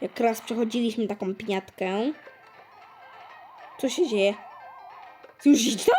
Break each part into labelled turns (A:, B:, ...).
A: Jak raz przechodziliśmy taką piniatkę. Co się dzieje? Słyszycie to?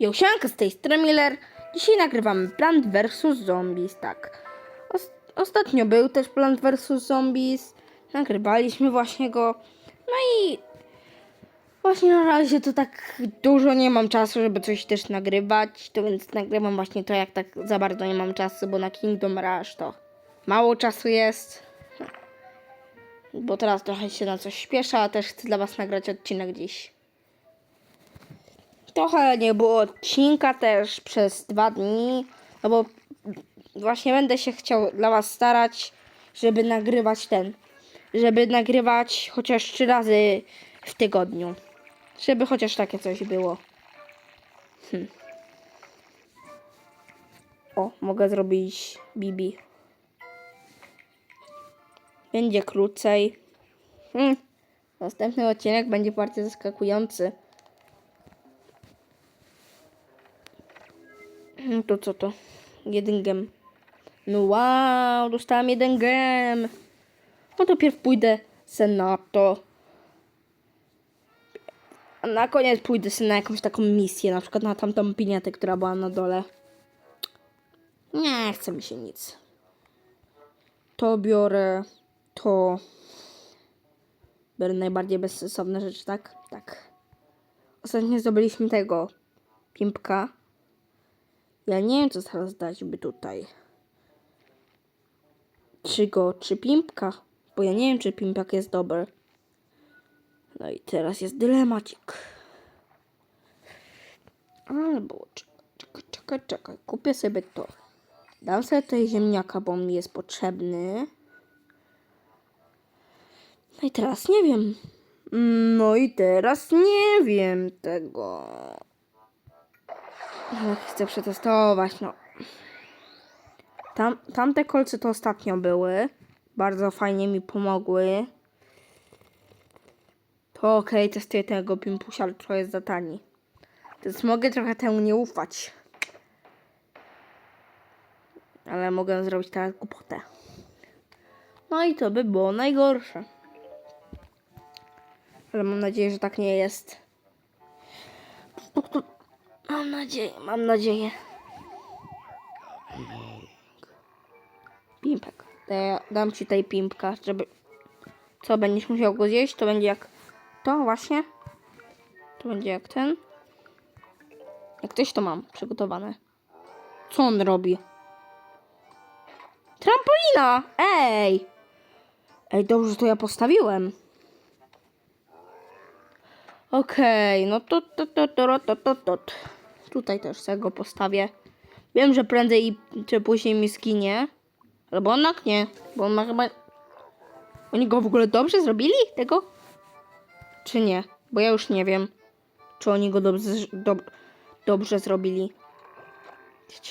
A: Josianka z tej strony Miller. Dzisiaj nagrywamy Plant vs Zombies, tak. Os- ostatnio był też Plant vs Zombies. Nagrywaliśmy właśnie go. No i właśnie na razie to tak dużo nie mam czasu, żeby coś też nagrywać. To więc nagrywam właśnie to, jak tak za bardzo nie mam czasu, bo na Kingdom Rush to mało czasu jest. Bo teraz trochę się na coś śpieszę, a też chcę dla Was nagrać odcinek dziś. Trochę nie było odcinka też przez dwa dni, no bo właśnie będę się chciał dla Was starać, żeby nagrywać ten, żeby nagrywać chociaż trzy razy w tygodniu. Żeby chociaż takie coś było. Hm. O, mogę zrobić Bibi. Będzie krócej. Hmm. Następny odcinek będzie bardziej zaskakujący. No to co to? Jeden gem. No wow, dostałam jeden gem. No to pierw pójdę se na to. A na koniec pójdę sobie na jakąś taką misję, na przykład na tamtą piniatę, która była na dole. Nie chce mi się nic. To biorę, to... Biorę najbardziej bezsensowne rzeczy, tak? Tak. Ostatnio zdobyliśmy tego pimpka. Ja nie wiem, co teraz dać by tutaj. Czy go, czy pimpka? Bo ja nie wiem, czy pimpek jest dobry. No i teraz jest dylemacik. Albo czekaj, czekaj, czekaj. Kupię sobie to. Dam sobie tutaj ziemniaka, bo mi jest potrzebny. No i teraz nie wiem. No i teraz nie wiem tego. No, chcę przetestować, no. Tam, tamte kolce to ostatnio były. Bardzo fajnie mi pomogły. To okej, testuję tego pimpusia, ale trochę jest za tani. Więc mogę trochę temu nie ufać. Ale mogę zrobić teraz głupotę. No i to by było najgorsze. Ale mam nadzieję, że tak nie jest. Mam nadzieję, mam nadzieję. Pimpek. Ja dam ci tej pimpka, żeby... Co, będziesz musiał go zjeść? To będzie jak... To właśnie. To będzie jak ten. Jak coś to mam przygotowane. Co on robi? Trampolina! Ej! Ej, dobrze to ja postawiłem. Okej, no to, to, to, to, to, to, to. Tutaj też sobie go postawię. Wiem, że prędzej czy później mi skinie. Albo jednak nie, bo on ma chyba... Oni go w ogóle dobrze zrobili, tego? Czy nie? Bo ja już nie wiem, czy oni go dobrze, dob, dobrze zrobili.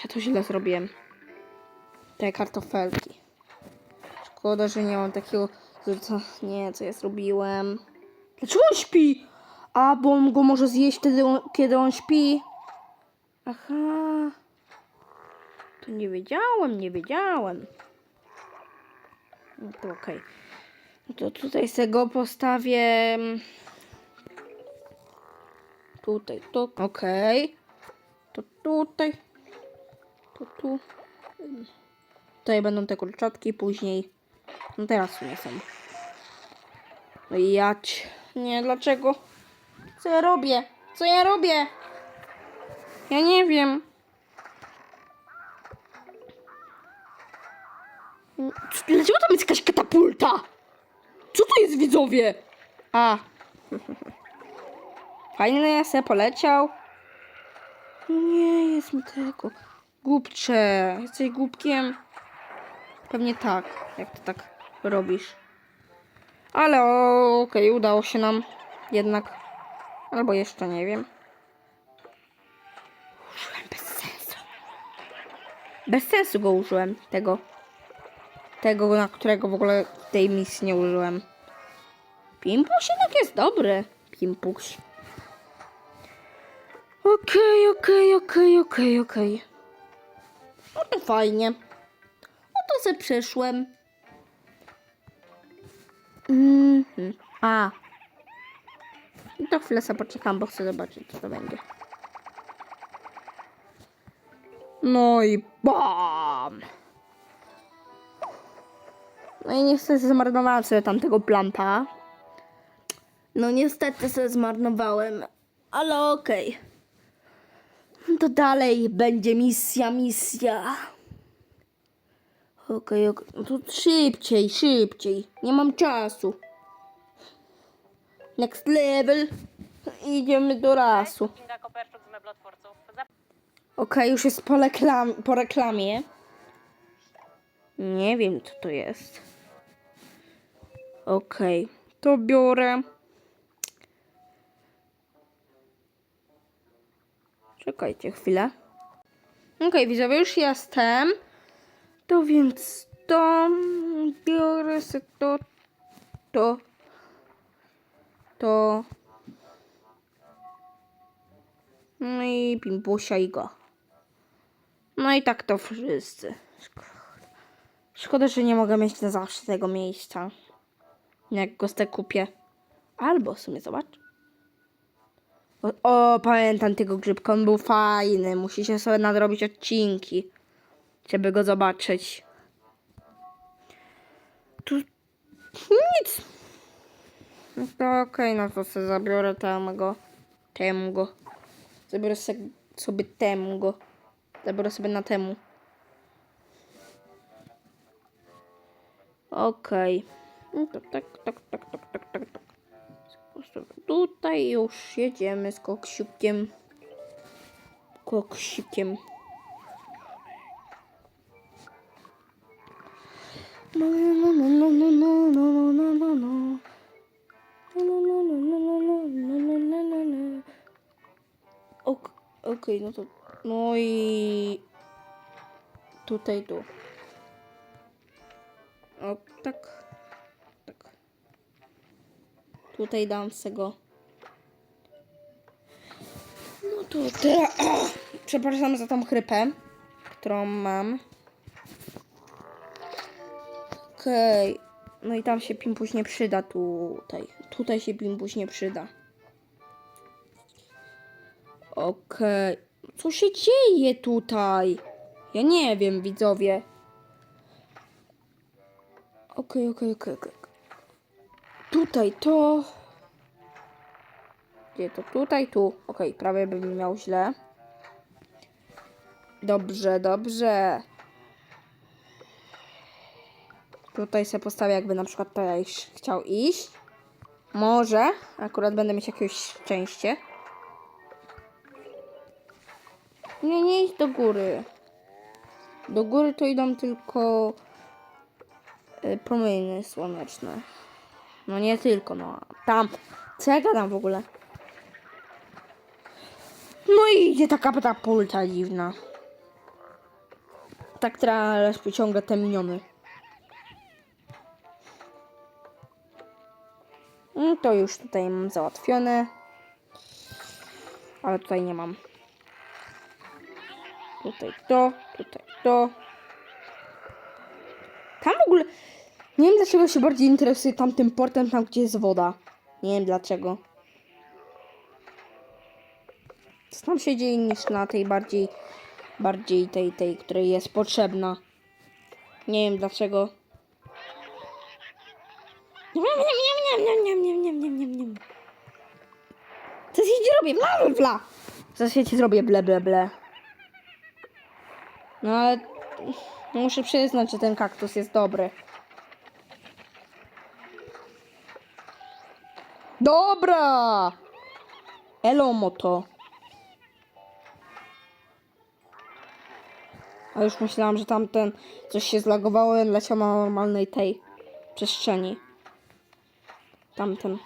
A: Ja to źle zrobiłem. Te kartofelki. Szkoda, że nie mam takiego... Nie, co ja zrobiłem. Dlaczego on śpi? A, bo on go może zjeść wtedy, kiedy on śpi. Aha. To nie wiedziałem, nie wiedziałem. To okej. No to tutaj sobie go postawię. Tutaj, to okej. To tutaj. To tu. Tutaj będą te kurczatki, później. No teraz nie są. No jać. Nie, dlaczego? Co ja robię? Co ja robię? Ja nie wiem. Dlaczego tam jest jakaś katapulta? Co to jest widzowie? A. Fajny se poleciał. Nie jest mi tego. Głupcze. Jesteś głupkiem? Pewnie tak, jak ty tak robisz. Ale okej, udało się nam jednak. Albo jeszcze nie wiem. Użyłem bez sensu. Bez sensu go użyłem, tego. Tego, na którego w ogóle tej misji nie użyłem. Pimpuś jednak jest dobry. Pimpuś. Okej, okej, okej, okej, okej. No to fajnie. No to se przyszłem. Mhm. A. To chwilę sobie poczekam, bo chcę zobaczyć, co to będzie. No i bam! No i niestety zmarnowałem sobie tamtego planta. No niestety sobie zmarnowałem, ale okej. To dalej będzie misja, misja. Okej, okej. No to szybciej, szybciej. Nie mam czasu. Next level. Idziemy do rasu. Okej, już jest po, reklam po reklamie. Nie wiem, co to jest. Okej, to biorę. Czekajcie chwilę. Okej, widzowie, już jestem. To więc to biorę sobie to, to, to. No i pimpusia i go. No i tak to wszyscy. Szkoda, że nie mogę mieć na zawsze tego miejsca. Jak go z kupię. Albo w sumie zobacz. O, o, pamiętam tego grzybka, on był fajny. Musicie sobie nadrobić odcinki, żeby go zobaczyć. Tu nic. No okej, no to sobie zabiorę temu go. Temu go. Zabiorę sobie temu go. Zabiorę sobie na temu. Okej. No tak, tak, tak, tak, tak, tak, tak. Tutaj już jedziemy z koksiukiem. Koksiukiem. No, no, no, no, no, no, no, no, no, no. No, no, no, no, no, no, no, no, no, no, no. Ok, Okej, no to. No i. Tutaj tu. O, tak. Tak. Tutaj dam z tego. No to teraz. Przepraszam za tą chrypę, którą mam. Okej. No i tam się pimpuś nie przyda tutaj. Tutaj się pimpuś nie przyda. Okej. Co się dzieje tutaj? Ja nie wiem, widzowie. Okej, okej, okej, okej. Tutaj to. Gdzie to? Tutaj, tu. Okej, prawie bym miał źle. Dobrze, dobrze. Tutaj sobie postawię, jakby na przykład tutaj chciał iść. Może. Akurat będę mieć jakieś szczęście. Nie, nie idź do góry. Do góry to idą tylko y, promienie słoneczne. No nie tylko, no. Tam. Co ja gadam w ogóle? No i idzie taka katapulta dziwna. Tak teraz pociąga te miniony. No to już tutaj mam załatwione. Ale tutaj nie mam. Tutaj to, tutaj to. Tam w ogóle. Nie wiem dlaczego się bardziej interesuje tamtym portem, tam gdzie jest woda. Nie wiem dlaczego. Co tam się dzieje niż na tej bardziej, bardziej tej, tej, której jest potrzebna. Nie wiem dlaczego. Co się ci robię? Bla, bla, bla. Co się ci zrobię? Ble, ble, ble. No ale muszę przyznać, że ten kaktus jest dobry. Dobra! Elo moto. A już myślałam, że tamten coś się zlagowało i leciał na normalnej tej przestrzeni. Tamten.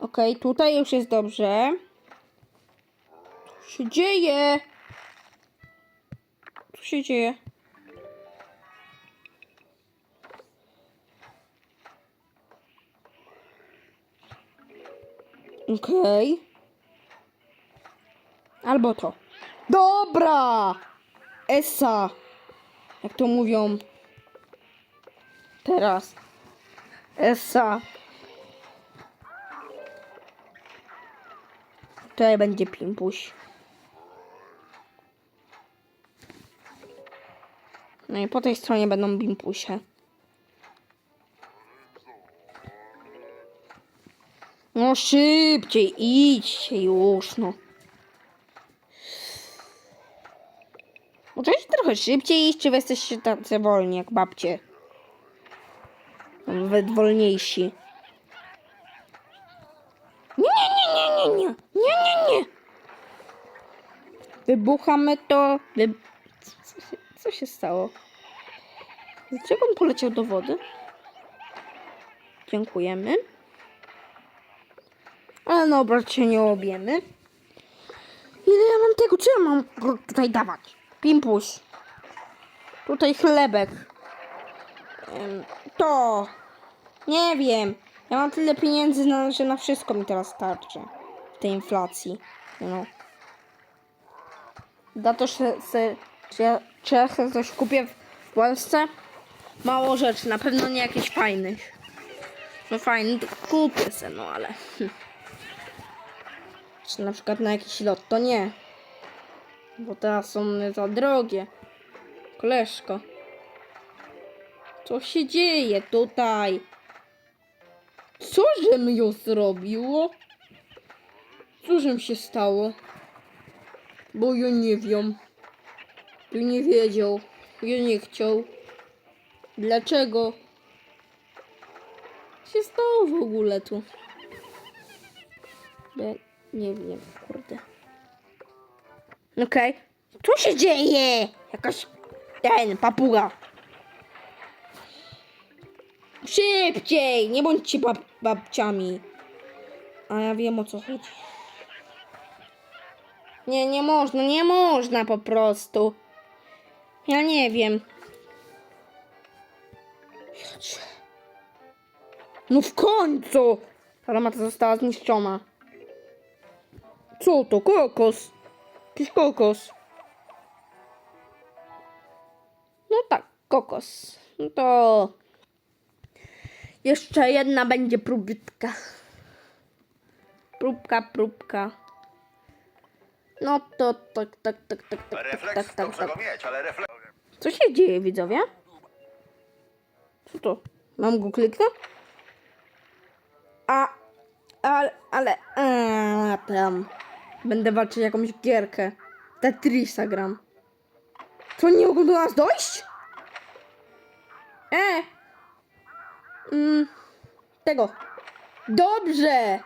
A: Okej, tutaj już jest dobrze. Co się dzieje? Co się dzieje? Okej. Albo to. Dobra! Essa. Jak to mówią. Teraz. Essa. Tutaj będzie pimpuś. No i po tej stronie będą bimpusie. No szybciej, idźcie już, no. Możecie trochę szybciej iść, czy wy jesteście tacy wolni jak babcie? Nawet wolniejsi. Nie, nie, nie, nie, nie, nie, nie, nie. Wybuchamy to. Wy... Co, się, co się stało? Dlaczego on poleciał do wody? Dziękujemy. Ale no, brać się nie obiemy. Ile ja mam tego? Co ja mam tutaj dawać? Pimpuś. Tutaj chlebek. To. Nie wiem. Ja mam tyle pieniędzy, na, że na wszystko mi teraz starczy. Tej inflacji. No. Da to, że, że, czy, ja, czy ja coś kupię w Polsce? Mało rzeczy, na pewno nie jakichś fajnych. No fajny, kupię se, no ale... Czy na przykład na jakiś lot, to nie. Bo teraz są za drogie. Koleżko. Co się dzieje tutaj? Co żem ją zrobiło? Co żem się stało? Bo ja nie wiem. Ja nie wiedział. Ja nie chciał. Dlaczego? Co się stało w ogóle tu? Ja nie wiem, kurde. Okej. Co się dzieje? Jakaś ten papuga. Szybciej! Nie bądźcie bab babciami. A ja wiem o co chodzi. Nie, nie można, nie można po prostu. Ja nie wiem. No w końcu! Ta armata została zniszczona. Co to? Kokos. Jakiś kokos. No tak, kokos. No to... Jeszcze jedna będzie próbka. Próbka, próbka. No to tak, tak, tak, tak, tak, tak, tak, tak, tak. Co się dzieje, widzowie? Co to? Mam go kliknąć? A, ale, ale, a, tam. Będę walczyć jakąś gierkę. Tetrisa gram. Co, nie mogą do nas dojść? E! Mm, tego. Dobrze!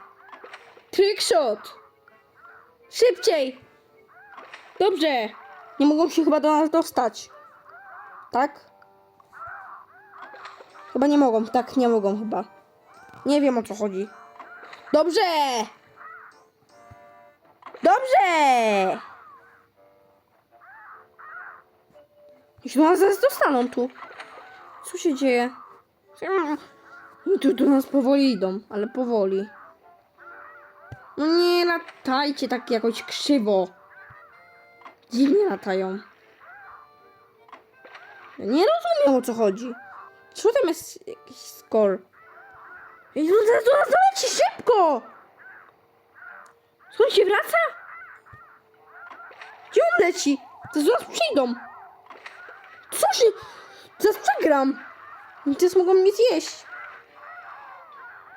A: Trickshot! Szybciej! Dobrze! Nie mogą się chyba do nas dostać. Tak? Chyba nie mogą. Tak, nie mogą chyba. Nie wiem o co chodzi. Dobrze! Dobrze! Jeśli nas zaraz dostaną tu. Co się dzieje? I tu do nas powoli idą, ale powoli. No nie latajcie tak jakoś krzywo. Dziwnie latają. Ja nie rozumiem o co chodzi. Co tam jest jakiś no zaraz do nas doleci szybko! On się wraca? Gdzie on leci? To zaraz przyjdą. Co się... Zaraz przegram. Oni teraz mogą mnie zjeść.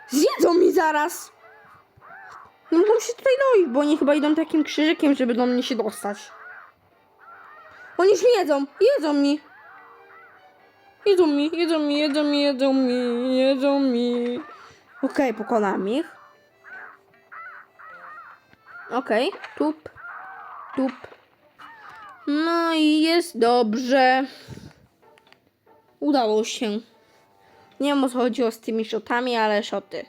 A: Zjedzą mi zaraz. Nie mogą się tutaj dojść, bo oni chyba idą takim krzyżykiem, żeby do mnie się dostać. Oni już jedzą, jedzą mi. Jedzą mi, jedzą mi, jedzą mi, jedzą mi, jedzą mi. Okej, pokonam ich. Okej, tup, tup. No i jest dobrze. Udało się. Nie wiem o co chodziło z tymi shotami, ale szoty.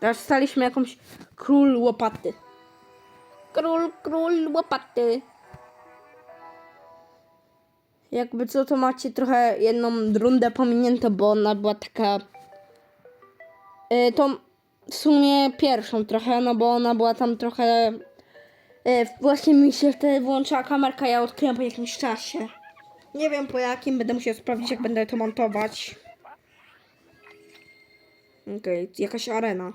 A: Teraz staliśmy jakąś król łopaty. Król, król łopaty. jakby co, to macie trochę jedną rundę pominiętą, bo ona była taka... Y, tą w sumie pierwszą trochę, no bo ona była tam trochę... Y, właśnie mi się wtedy włączyła kamerka, ja odkryłem po jakimś czasie. Nie wiem po jakim, będę musiał sprawdzić jak będę to montować. Okej, jakaś arena.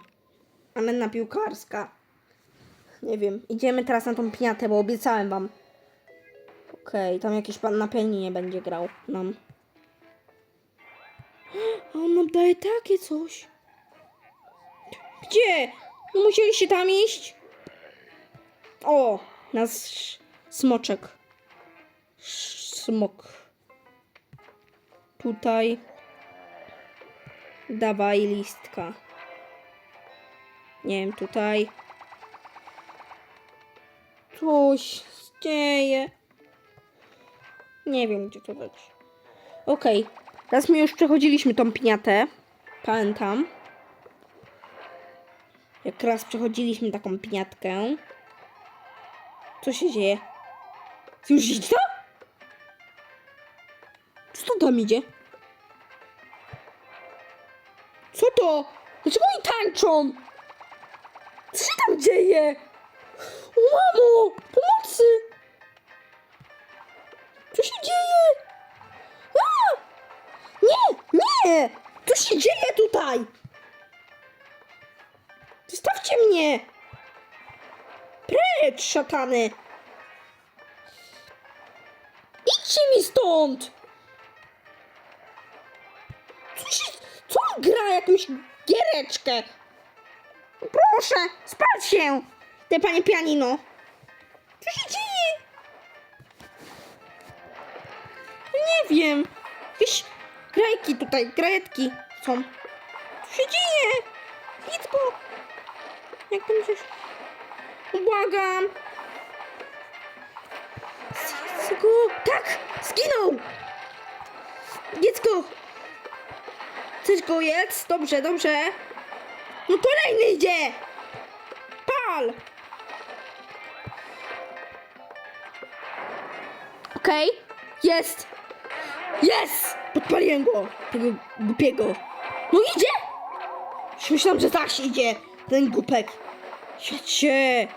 A: Arena piłkarska. Nie wiem, idziemy teraz na tą piniatę, bo obiecałem wam. Okej, tam jakiś pan na pianinie będzie grał nam. A on nam daje takie coś. Gdzie? Musieliście tam iść? O, nasz smoczek. Smok. Tutaj. Dawaj listka. Nie wiem, tutaj. Coś dzieje. Nie wiem, gdzie to dać. Okej. Raz my już przechodziliśmy tą piniatę. Pamiętam. Jak raz przechodziliśmy taką piniatkę. Co się dzieje? Już idzie to? Co tam idzie? Co to? Dlaczego oni tańczą? Co się tam dzieje? O mamo! Pomocy! Co się dzieje? A! Nie! Nie! Co się dzieje tutaj? Mnie! Precz, szatany! Idźcie mi stąd! Co się... Co on gra? Jakąś giereczkę? Proszę, spal się! Te panie pianino! Co się dzieje? Nie wiem. Jakieś grajki tutaj, grajetki są. Co się dzieje? Dziecko! Jak to myślisz? Błagam! Dziecko! Tak! Zginął! Dziecko! Chcesz go jedz? Dobrze, dobrze. No kolejny idzie! Pal! Okej, jest! Jest! Podpaliłem go! Tego głupiego. No idzie! Już myślałem, że tak idzie, ten głupek. Siedźcie!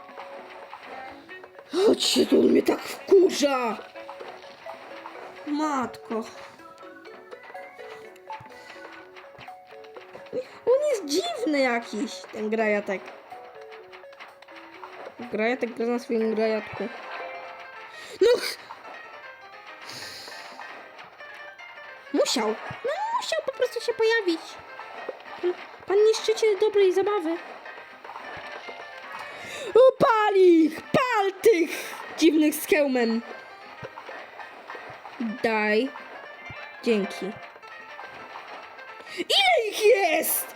A: Chodźcie, tu on mnie tak wkurza! Matko. On jest dziwny jakiś, ten grajatek. Grajatek gra na swoim grajatku. No! Musiał. No musiał po prostu się pojawić. Pan niszczyciel dobrej zabawy. Upal ich! Pal tych dziwnych z. Daj. Dzięki. Ile ich jest?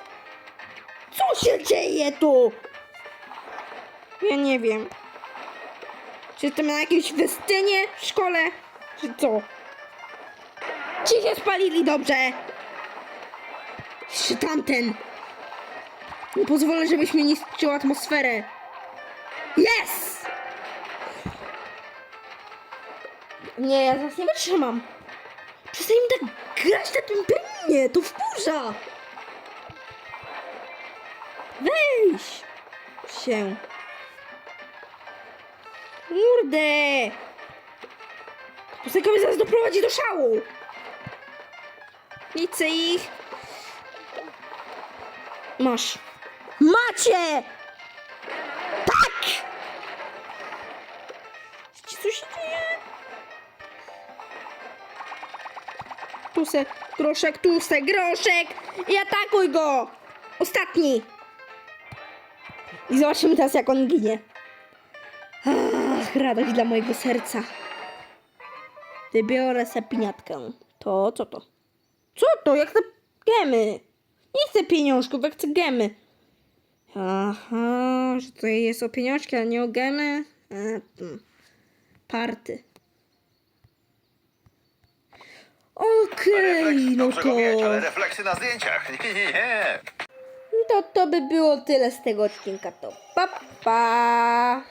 A: Co się dzieje tu? Ja nie wiem. Czy jestem na jakimś festynie w szkole? Czy co? Ci się spalili dobrze. Jeszcze tamten. Nie pozwolę, żebyś mi niszczył atmosferę. Yes! Nie, ja zaraz nie wytrzymam. Przestań mi tak grać na tym pianinie, to wkurza. Weź się. Kurde. Piosenka mnie zaraz doprowadzi do szału. Chcę ich. Masz. Macie! Tuse, groszek, tuse, groszek! I atakuj go! Ostatni! I zobaczymy teraz, jak on ginie. Ach, radość dla mojego serca. Wybiorę sobie. To co to? Co to? Jak te gemy? Nie chcę pieniążków, jak chcę gemy. Aha, że to jest o pieniążki, a nie o gemy. A, mm. Party. Okej, no to...
B: mieć, ale refleksy na zdjęciach. Nie, nie, nie.
A: To to by było tyle z tego odcinka. To pa pa!